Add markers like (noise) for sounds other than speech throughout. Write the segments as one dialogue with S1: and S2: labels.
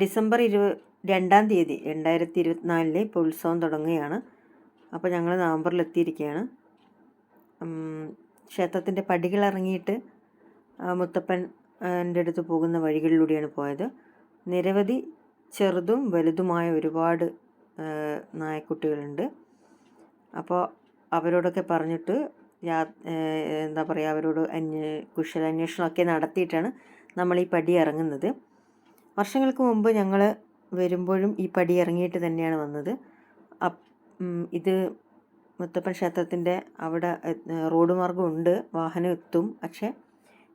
S1: December ഇരു രണ്ടാം തീയതി രണ്ടായിരത്തി ഇരുപത്തിനാലിൽ ഇപ്പോൾ ഉത്സവം തുടങ്ങുകയാണ്. അപ്പോൾ ഞങ്ങൾ നവംബറിൽ എത്തിയിരിക്കുകയാണ് ക്ഷേത്രത്തിന്റെ പടികൾ ഇറങ്ങിയിട്ട് മുത്തപ്പൻ എന്റെ അടുത്ത് പോകുന്ന വഴികളിലൂടെയാണ് പോയത്. നിരവധി ചെറുതും വലുതുമായ ഒരുപാട് നായക്കുട്ടികളുണ്ട്. അപ്പോൾ അവരോടൊക്കെ പറഞ്ഞിട്ട് യാ എന്താ പറയുക അവരോട് അന്വേ കുശലാന്വേഷണമൊക്കെ നടത്തിയിട്ടാണ് നമ്മൾ ഈ പടി ഇറങ്ങുന്നത്. വർഷങ്ങൾക്ക് മുമ്പ് ഞങ്ങൾ വരുമ്പോഴും ഈ പടി ഇറങ്ങിയിട്ട് തന്നെയാണ് വന്നത്. ഇത് മുത്തപ്പൻ ക്ഷേത്രത്തിന്റെ അവിടെ റോഡ് മാർഗം ഉണ്ട് വാഹനം എത്തും. പക്ഷേ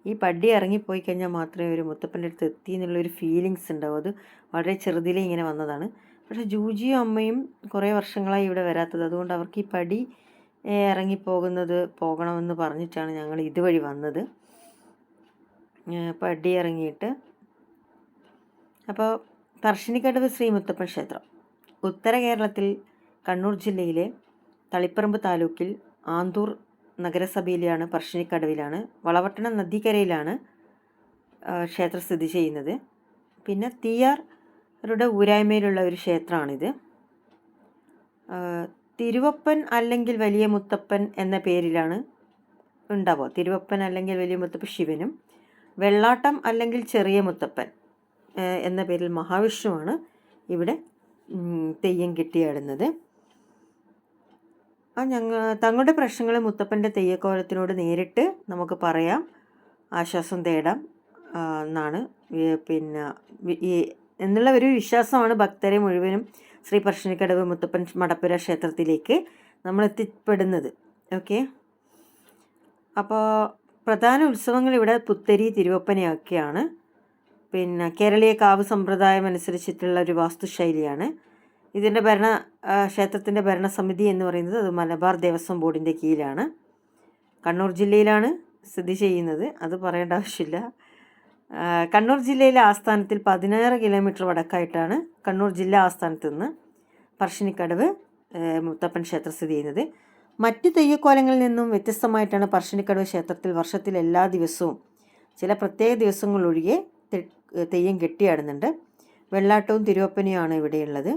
S1: ഈ പടി ഇറങ്ങിപ്പോയി കഴിഞ്ഞാൽ മാത്രമേ ഒരു മുത്തപ്പന്റെ അടുത്ത് എത്തി എന്നുള്ളൊരു ഫീലിങ്സ് ഉണ്ടാവും. അത് വളരെ ചെറുതിലേ ഇങ്ങനെ വന്നതാണ്. പക്ഷേ ജൂജിയും അമ്മയും കുറേ വർഷങ്ങളായി ഇവിടെ വരാത്തത്. അതുകൊണ്ട് അവർക്ക് ഈ പടി ഇറങ്ങിപ്പോകുന്നത് പോകണമെന്ന് പറഞ്ഞിട്ടാണ് ഞങ്ങൾ ഇതുവഴി വന്നത്. പടി ഇറങ്ങിയിട്ട് അപ്പോൾ പറശ്ശിനിക്കടവ് ശ്രീ മുത്തപ്പൻ ക്ഷേത്രം ഉത്തര കേരളത്തിൽ കണ്ണൂർ ജില്ലയിലെ തളിപ്പറമ്പ് താലൂക്കിൽ ആന്തൂർ നഗരസഭയിലാണ് പറശ്ശിനിക്കടവിലാണ് വളവട്ടണം നദിക്കരയിലാണ് ക്ഷേത്രം സ്ഥിതി ചെയ്യുന്നത്. പിന്നെ തീയാറുടെ ഊരായ്മയിലുള്ള ഒരു ക്ഷേത്രമാണിത്. തിരുവപ്പൻ അല്ലെങ്കിൽ വലിയ മുത്തപ്പൻ എന്ന പേരിലാണ് ഉണ്ടാവുക. തിരുവപ്പൻ അല്ലെങ്കിൽ വലിയ മുത്തപ്പൻ ശിവനും വെള്ളാട്ടം അല്ലെങ്കിൽ ചെറിയ മുത്തപ്പൻ. എന്ന പേരിൽ മഹാവിഷ്ണുവാണ് ഇവിടെ തെയ്യം കെട്ടിയാടുന്നത്. ആ ഞങ്ങൾ തങ്ങളുടെ പ്രശ്നങ്ങൾ മുത്തപ്പന്റെ തെയ്യക്കോലത്തിനോട് നേരിട്ട് നമുക്ക് പറയാം. ആശ്വാസം തേടാം എന്നാണ് പിന്നെ ഈ എന്നുള്ള ഒരു വിശ്വാസമാണ് ഭക്തരെ മുഴുവനും ശ്രീ പറശ്ശിനിക്കടവ് മുത്തപ്പൻ മടപ്പുര ക്ഷേത്രത്തിലേക്ക് നമ്മൾ എത്തിപ്പെടുന്നത് ഓക്കെ? അപ്പോൾ പ്രധാന ഉത്സവങ്ങൾ ഇവിടെ പുത്തരി തിരുവപ്പനയൊക്കെയാണ്. പിന്നെ കേരളീയ കാവ് സമ്പ്രദായം അനുസരിച്ചിട്ടുള്ള ഒരു വാസ്തുശൈലിയാണ്. ഇതിന്റെ ഭരണ ക്ഷേത്രത്തിന്റെ ഭരണസമിതി എന്ന് പറയുന്നത് അത് മലബാർ ദേവസ്വം ബോർഡിന്റെ കീഴിലാണ്. കണ്ണൂർ ജില്ലയിലാണ് സ്ഥിതി ചെയ്യുന്നത്. അത് പറയേണ്ട ആവശ്യമില്ല. കണ്ണൂർ ജില്ലയിലെ ആസ്ഥാനത്തിൽ പതിനാറ് കിലോമീറ്റർ വടക്കായിട്ടാണ് കണ്ണൂർ ജില്ലാ ആസ്ഥാനത്ത് നിന്ന് പറശ്ശിനിക്കടവ് മുത്തപ്പൻ ക്ഷേത്രം സ്ഥിതി ചെയ്യുന്നത്. മറ്റ് തെയ്യക്കോലങ്ങളിൽ നിന്നും വ്യത്യസ്തമായിട്ടാണ് പറശ്ശിനിക്കടവ് ക്ഷേത്രത്തിൽ വർഷത്തിൽ എല്ലാ ദിവസവും ചില പ്രത്യേക ദിവസങ്ങളൊഴികെ തെയ്യം കെട്ടിയാടുന്നുണ്ട്. വെള്ളാട്ടവും തിരുവപ്പനയുമാണ് ഇവിടെയുള്ളത്.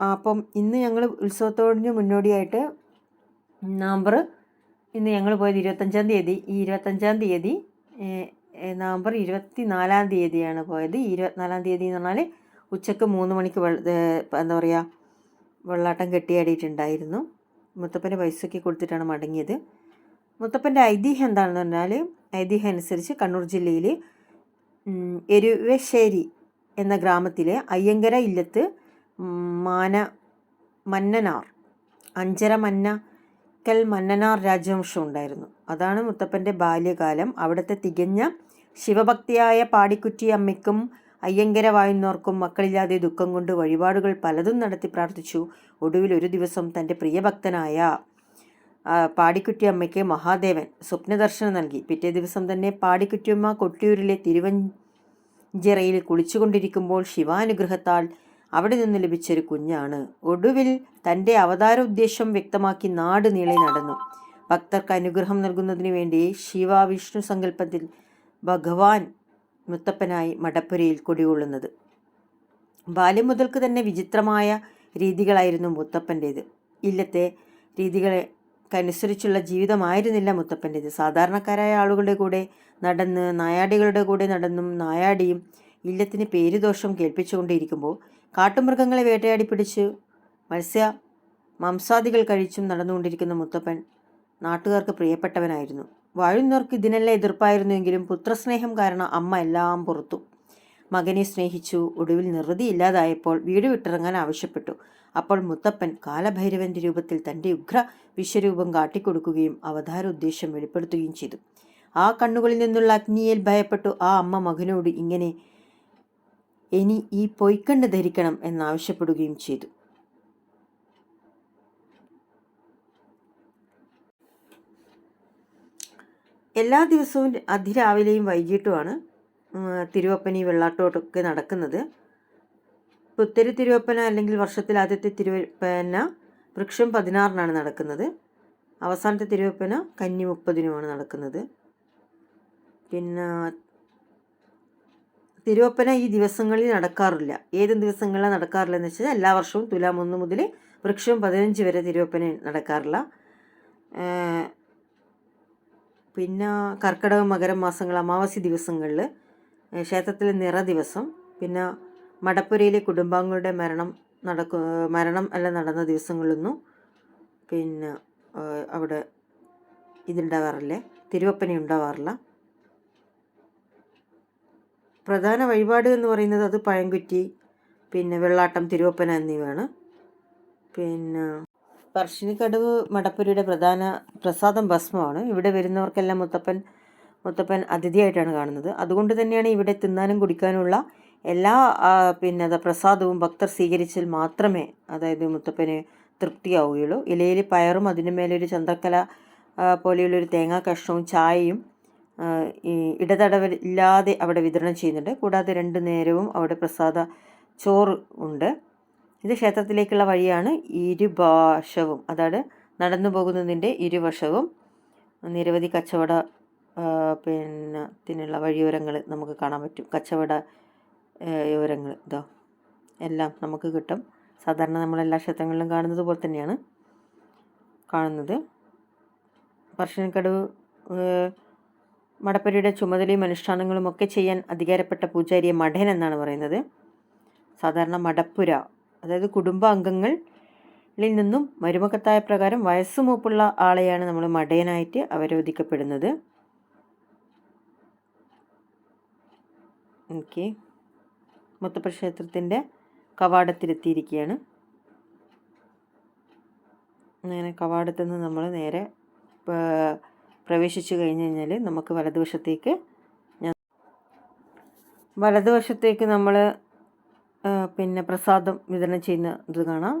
S1: അപ്പം ഇന്ന് ഞങ്ങൾ ഉത്സവത്തോടിന് മുന്നോടിയായിട്ട് നവംബർ ഇന്ന് ഞങ്ങൾ പോയത് ഇരുപത്തഞ്ചാം തീയതി. ഈ ഇരുപത്തഞ്ചാം തീയതി നവംബർ ഇരുപത്തി നാലാം തീയതിയാണ് പോയത്. ഇരുപത്തിനാലാം തീയതി എന്ന് പറഞ്ഞാൽ ഉച്ചയ്ക്ക് മൂന്ന് മണിക്ക് എന്താ പറയുക വെള്ളാട്ടം കെട്ടിയാടിയിട്ടുണ്ടായിരുന്നു. മുത്തപ്പന്റെ പൈസയ്ക്ക് കൊടുത്തിട്ടാണ് മടങ്ങിയത്. മുത്തപ്പന്റെ ഐതിഹ്യം എന്താണെന്ന് പറഞ്ഞാൽ ഐതിഹ്യം അനുസരിച്ച് കണ്ണൂർ ജില്ലയിൽ എരുവശ്ശേരി എന്ന ഗ്രാമത്തിലെ അയ്യങ്കര ഇല്ലത്ത് മാന മന്നനാർ അഞ്ചര മന്നക്കൽ മന്നനാർ രാജവംശം ഉണ്ടായിരുന്നു. അതാണ് മുത്തപ്പന്റെ ബാല്യകാലം. അവിടുത്തെ തികഞ്ഞ ശിവഭക്തിയായ പാടിക്കുറ്റി അമ്മയ്ക്കും അയ്യങ്കര വായുന്നോർക്കും മക്കളില്ലാതെ ദുഃഖം കൊണ്ട് വഴിപാടുകൾ പലതും നടത്തി പ്രാർത്ഥിച്ചു. ഒടുവിൽ ഒരു ദിവസം തന്റെ പ്രിയഭക്തനായ പാടിക്കുറ്റി അമ്മയ്ക്ക് മഹാദേവൻ സ്വപ്നദർശനം നൽകി. പിറ്റേ ദിവസം തന്നെ പാടിക്കുറ്റിയമ്മ കൊട്ടിയൂരിലെ തിരുവഞ്ചിറയിൽ കുളിച്ചുകൊണ്ടിരിക്കുമ്പോൾ ശിവാനുഗ്രഹത്താൽ അവിടെ നിന്ന് ലഭിച്ചൊരു കുഞ്ഞാണ്. ഒടുവിൽ തന്റെ അവതാര ഉദ്ദേശം വ്യക്തമാക്കി നാട് നീളെ നടന്നു. ഭക്തർക്ക് അനുഗ്രഹം നൽകുന്നതിന് വേണ്ടി ശിവ വിഷ്ണു സങ്കല്പത്തിൽ ഭഗവാൻ മുത്തപ്പനായി മടപ്പുരയിൽ കൊടികൊള്ളുന്നത്. ബാല്യം മുതൽക്ക് തന്നെ വിചിത്രമായ രീതികളായിരുന്നു മുത്തപ്പന്റേത്. ഇല്ലത്തെ രീതികൾക്കനുസരിച്ചുള്ള ജീവിതമായിരുന്നില്ല മുത്തപ്പന്റേത് സാധാരണക്കാരായ ആളുകളുടെ കൂടെ നടന്ന് നായാടികളുടെ കൂടെ നടന്നും നായാടിയും ഇല്ലത്തിന് പേരുദോഷം കേൾപ്പിച്ചുകൊണ്ടിരിക്കുമ്പോൾ കാട്ടുമൃഗങ്ങളെ വേട്ടയാടി പിടിച്ച് മത്സ്യ മാംസാദികൾ കഴിച്ചും നടന്നുകൊണ്ടിരിക്കുന്ന മുത്തപ്പൻ നാട്ടുകാർക്ക് പ്രിയപ്പെട്ടവനായിരുന്നു. വാഴുന്നവർക്ക് ഇതിനെല്ലാം എതിർപ്പായിരുന്നുവെങ്കിലും പുത്രസ്നേഹം കാരണം അമ്മ എല്ലാം പുറത്തു. മകനെ സ്നേഹിച്ചു ഒടുവിൽ നിറുതി ഇല്ലാതായപ്പോൾ വീട് വിട്ടിറങ്ങാൻ ആവശ്യപ്പെട്ടു. അപ്പോൾ മുത്തപ്പൻ കാലഭൈരവന്റെ രൂപത്തിൽ തന്റെ ഉഗ്ര വിശ്വരൂപം കാട്ടിക്കൊടുക്കുകയും അവതാര ഉദ്ദേശം വെളിപ്പെടുത്തുകയും ചെയ്തു. ആ കണ്ണുകളിൽ നിന്നുള്ള അഗ്നിയിൽ ഭയപ്പെട്ടു ആ അമ്മ മകനോട് ഇങ്ങനെ ഇനി ഈ പൊയ്ക്കണ്ണ് ധരിക്കണം എന്നാവശ്യപ്പെടുകയും ചെയ്തു. എല്ലാ ദിവസവും അതിരാവിലെയും വൈകിട്ടുമാണ് തിരുവപ്പനി വെള്ളാട്ടോട്ടൊക്കെ നടക്കുന്നത്. പുത്തരി തിരുവപ്പന അല്ലെങ്കിൽ വർഷത്തിൽ ആദ്യത്തെ തിരുവപ്പന വൃക്ഷം പതിനാറിനാണ് നടക്കുന്നത്. അവസാനത്തെ തിരുവപ്പന കന്നി മുപ്പതിനുമാണ് നടക്കുന്നത്. പിന്നെ തിരുവപ്പന ഈ ദിവസങ്ങളിൽ നടക്കാറില്ല. ഏത് ദിവസങ്ങളിലാണ് നടക്കാറില്ല എന്ന് വെച്ചാൽ എല്ലാ വർഷവും തുലാം ഒന്ന് മുതൽ വൃക്ഷം പതിനഞ്ച് വരെ തിരുവപ്പന നടക്കാറില്ല. പിന്നെ കർക്കിടക മകരം മാസങ്ങൾ അമാവാസി ദിവസങ്ങളിൽ ക്ഷേത്രത്തിലെ നിറ ദിവസം പിന്നെ മടപ്പുരയിലെ കുടുംബാംഗങ്ങളുടെ മരണം നടക്കു മരണം അല്ല നടന്ന ദിവസങ്ങളിലൊന്നും പിന്നെ അവിടെ ഇതുണ്ടാവാറില്ല തിരുവപ്പന ഉണ്ടാവാറില്ല. പ്രധാന വഴിപാട് എന്ന് പറയുന്നത് അത് പഴംകുറ്റി പിന്നെ വെള്ളാട്ടം തിരുവപ്പന എന്നിവയാണ്. പിന്നെ പറശ്ശിനിക്കടവ് മടപ്പുരയുടെ പ്രധാന പ്രസാദം ഭസ്മമാണ്. ഇവിടെ വരുന്നവർക്കെല്ലാം മുത്തപ്പൻ മുത്തപ്പൻ അതിഥിയായിട്ടാണ് കാണുന്നത്. അതുകൊണ്ട് തന്നെയാണ് ഇവിടെ തിന്നാനും കുടിക്കാനുള്ള എല്ലാ പിന്നെ അത് പ്രസാദവും ഭക്തർ സ്വീകരിച്ചാൽ മാത്രമേ അതായത് മുത്തപ്പന് തൃപ്തിയാവുകയുള്ളൂ. ഇലയിൽ പയറും അതിന് മേലൊരു ചന്ദ്രക്കല പോലെയുള്ളൊരു തേങ്ങാ കഷ്ണവും ചായയും ഇടതടവില്ലാതെ അവിടെ വിതരണം ചെയ്യുന്നുണ്ട്. കൂടാതെ രണ്ട് നേരവും അവിടെ പ്രസാദ ചോറ് ഉണ്ട്. ഇത് ക്ഷേത്രത്തിലേക്കുള്ള വഴിയാണ് ഇരുഭാഷവും. അതായത് നടന്നു പോകുന്നതിന്റെ ഇരുവശവും. നിരവധി കച്ചവട പിന്നെ ത്തിനുള്ള വഴിയോരങ്ങൾ നമുക്ക് കാണാൻ പറ്റും. കച്ചവട യോരങ്ങൾ ഇതോ. എല്ലാം നമുക്ക് കിട്ടും. സാധാരണ നമ്മൾ എല്ലാ ക്ഷേത്രങ്ങളിലും കാണുന്നത് പോലെ തന്നെയാണ് കാണുന്നത്. പറശ്ശിനിക്കടവ് മടപ്പുരയുടെ ചുമതലയും അനുഷ്ഠാനങ്ങളും ഒക്കെ ചെയ്യാൻ അധികാരപ്പെട്ട പൂജാരിയെ മഠൻ എന്നാണ് പറയുന്നത്. സാധാരണ മടപ്പുര അതായത് കുടുംബാംഗങ്ങളിൽ നിന്നും മരുമക്കത്തായ പ്രകാരം വയസ്സുമൂപ്പുള്ള ആളെയാണ് നമ്മൾ മടയനായിട്ട് അവരോധിക്കപ്പെടുന്നത്. ഓക്കെ. മുത്തപ്പ ക്ഷേത്രത്തിന്റെ കവാടത്തിലെത്തിയിരിക്കുകയാണ്. അങ്ങനെ കവാടത്തിൽ നിന്ന് നമ്മൾ നേരെ പ്രവേശിച്ചു കഴിഞ്ഞ് കഴിഞ്ഞാൽ നമുക്ക് വലതുവശത്തേക്ക് ഞാൻ വലതുവശത്തേക്ക് നമ്മൾ പിന്നെ പ്രസാദം വിതരണം ചെയ്യുന്ന ഇത് കാണാം.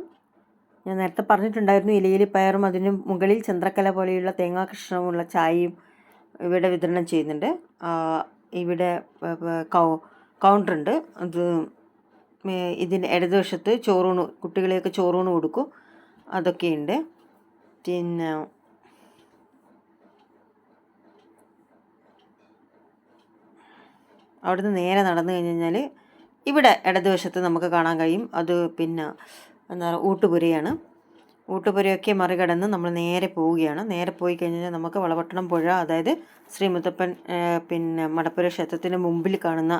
S1: ഞാൻ നേരത്തെ പറഞ്ഞിട്ടുണ്ടായിരുന്നു ഇലയിൽ പയറും അതിന് മുകളിൽ ചന്ദ്രക്കല പോലെയുള്ള തേങ്ങാ കഷ്ണമുള്ള ചായയും ഇവിടെ വിതരണം ചെയ്യുന്നുണ്ട്. ഇവിടെ കൗ കൗണ്ടറുണ്ട്. അത് ഇതിന് ഇടതുവശത്ത് ചോറൂണ് കുട്ടികളെയൊക്കെ ചോറൂണ് കൊടുക്കും. അതൊക്കെയുണ്ട്. പിന്നെ അവിടുന്ന് നേരെ നടന്നു കഴിഞ്ഞ് കഴിഞ്ഞാൽ ഇവിടെ ഇടതുവശത്ത് നമുക്ക് കാണാൻ കഴിയും. അത് പിന്നെ എന്താ പറയുക ഊട്ടുപുരയാണ്. ഊട്ടുപുരയൊക്കെ മറികടന്ന് നമ്മൾ നേരെ പോവുകയാണ്. നേരെ പോയി കഴിഞ്ഞാൽ നമുക്ക് വളപട്ടണം പുഴ. അതായത് ശ്രീമുത്തപ്പൻ പിന്നെ മടപ്പുര ക്ഷേത്രത്തിന് മുമ്പിൽ കാണുന്ന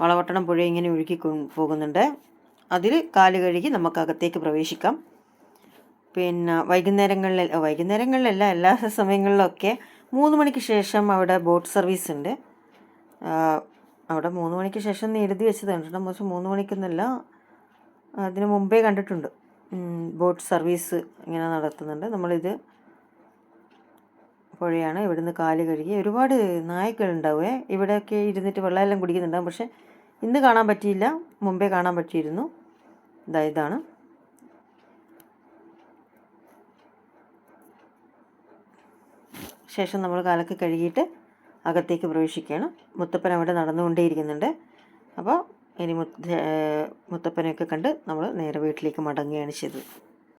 S1: വളപട്ടണം പുഴ ഇങ്ങനെ ഒഴുക്കി പോകുന്നുണ്ട്. അതിൽ കാൽ കഴുകി നമുക്കകത്തേക്ക് പ്രവേശിക്കാം. പിന്നെ വൈകുന്നേരങ്ങളിൽ വൈകുന്നേരങ്ങളിലല്ല എല്ലാ (laughs) സമയങ്ങളിലൊക്കെ മൂന്ന് മണിക്ക് ശേഷം അവിടെ ബോട്ട് സർവീസ് ഉണ്ട്. അവിടെ മൂന്ന് മണിക്ക് ശേഷം നീ എഴുതി വെച്ചത് കണ്ടിട്ടുണ്ട് പക്ഷേ മൂന്ന് മണിക്കൊന്നുമല്ല അതിന് മുമ്പേ കണ്ടിട്ടുണ്ട്. ബോട്ട് സർവീസ് ഇങ്ങനെ നടത്തുന്നുണ്ട്. നമ്മളിത് പുഴയാണ്. ഇവിടുന്ന് കാൽ കഴുകി ഒരുപാട് നായ്ക്കളുണ്ടാവുമേ ഇവിടെയൊക്കെ ഇരുന്നിട്ട് വെള്ളമെല്ലാം കുടിക്കുന്നുണ്ടാവും. പക്ഷെ ഇന്ന് കാണാൻ പറ്റിയില്ല. മുമ്പേ കാണാൻ പറ്റിയിരുന്നു. ഇതാ ഇതാണ്. ശേഷം നമ്മൾ കാലൊക്കെ കഴുകിയിട്ട് അകത്തേക്ക് പ്രവേശിക്കുകയാണ്. മുത്തപ്പൻ അവിടെ നടന്നുകൊണ്ടേയിരിക്കുന്നുണ്ട്. അപ്പോൾ ഇനി മുത്ത മുത്തപ്പനെയൊക്കെ കണ്ട് നമ്മൾ നേരെ വീട്ടിലേക്ക് മടങ്ങുകയാണ് ചെയ്തത്.